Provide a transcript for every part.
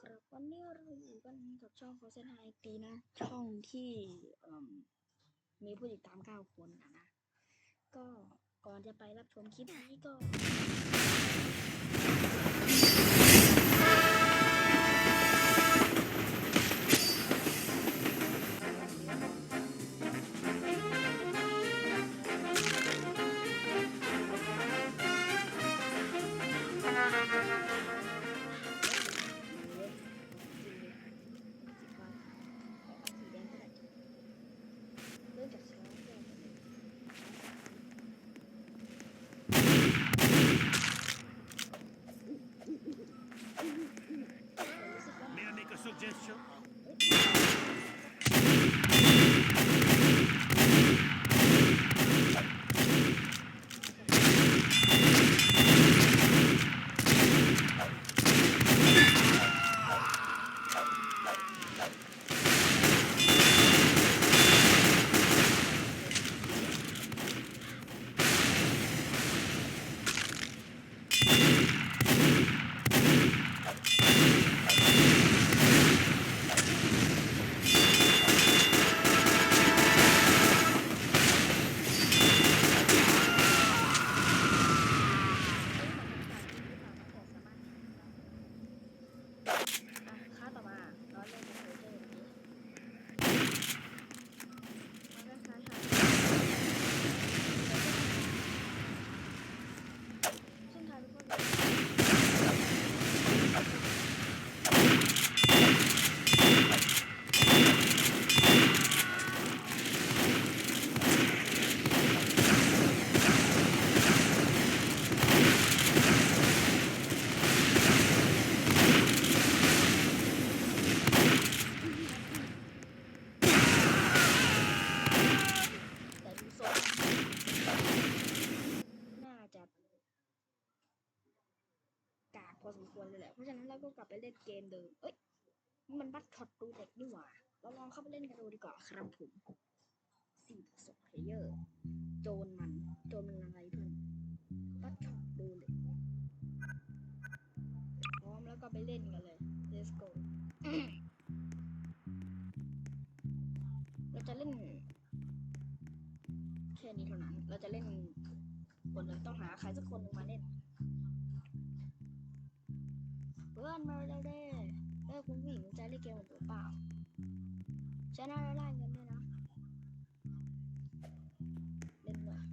ครับวันนี้เราอยู่กันกับช่อง f o r s e n i t นะ ช่องที่มมีผู้ติดตาม9คนนะนะ ก็ก่อนจะไปรับชมคลิปนี้ก็เ gesture. พอสมควรเลยแหละ เพราะฉะนั้นเราก็กลับไปเล่นเกมเดิม เอ้ย มันบัตช็อตดูเด็กนี่หว่า เราลองเข้าไปเล่นกันดูดีกว่าครับผมสี่ต่อสองเพลเยอร์ โจนมัน โจนมันอะไรเพื่อนบัตช็อตดูเด็กพร้อมแล้วก็ไปเล่นกันเลย let's go เราจะเล่นแค่นี้เท่านั้น เราจะเล่นคนหนึ่งต้องหาใครสักคนหนึ่งมาเล่น พื่อนมาเร็วเด้เอ้ยคุณผู้หญิงสนใจเล่นเกมกับผมเปล่าชนะแล้วได้เงินด้วยนะเล่นหน่อย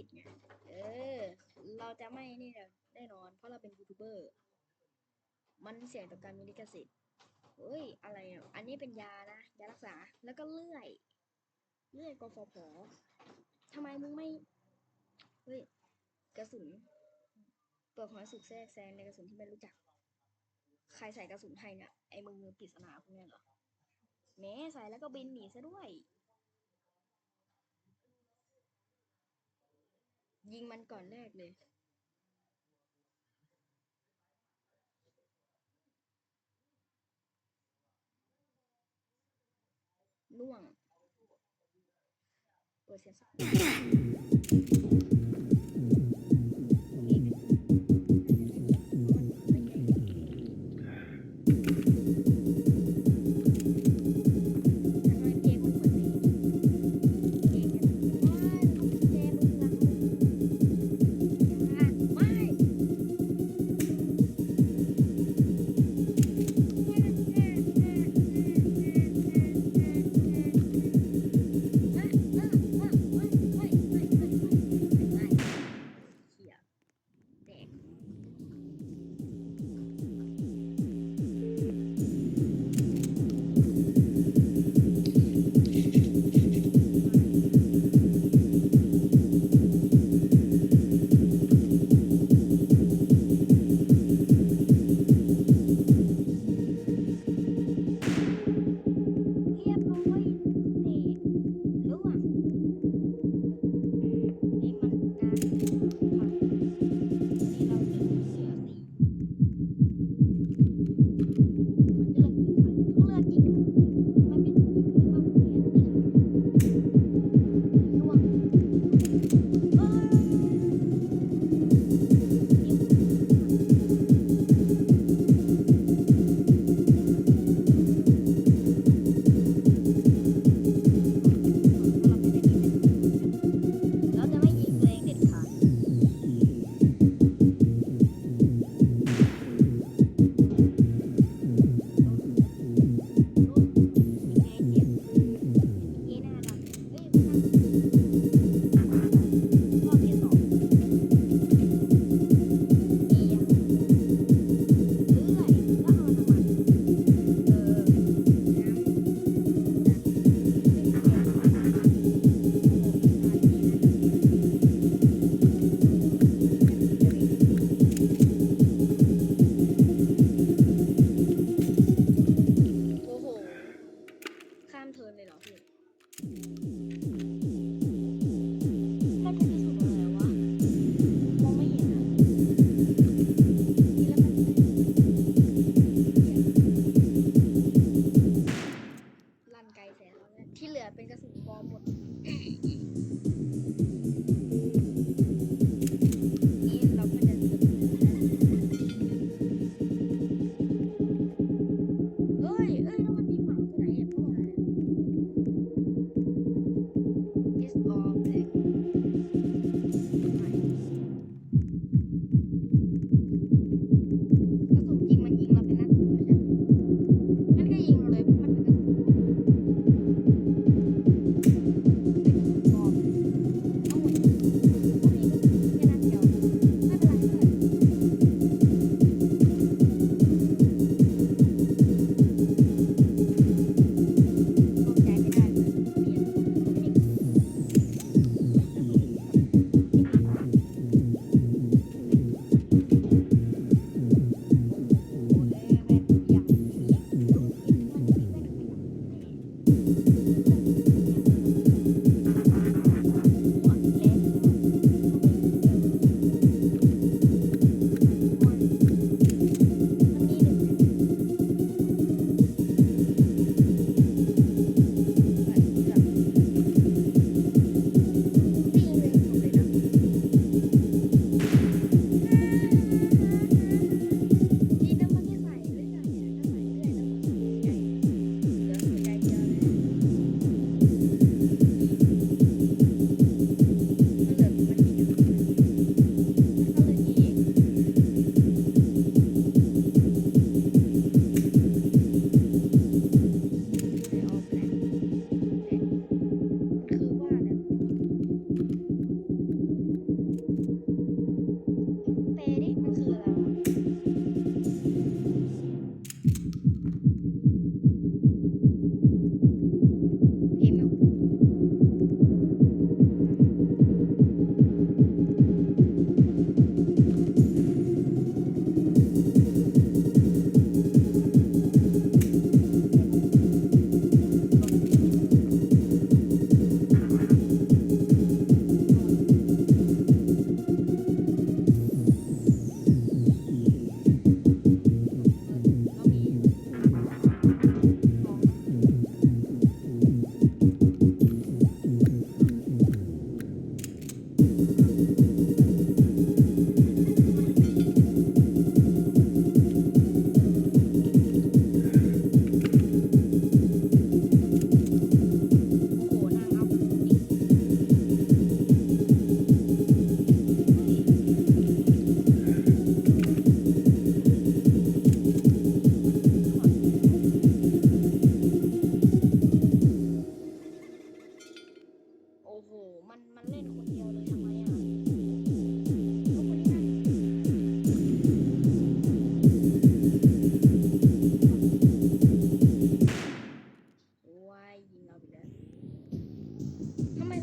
ลิขสิทธิ์ไง เออ เราจะไม่นี่นะแน่นอน เพราะเราเป็นยูทูบเบอร์ มันเสี่ยงต่อการมีลิขสิทธิ์ เฮ้ย อะไรอะอันนี้เป็นยานะ ยารักษา แล้วก็เลื่อย เลื่อยกฟผทำไมมึงไม่ เฮ้ย กระสุน เปลือกหอยสุกแทรกแซงในกระสุนที่ไม่รู้จัก ใครใส่กระสุนให้เนี่ย ไอ้มือปริศนาพวกเนี้ยเหรอแหม้ใส่แล้วก็บินหนีซะด้วย ยิงมันก่อนแรกเลย ล่วง เปิดเสียงสัก ที่เหลือเป็นกระสุนปลอมหมด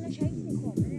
ทำ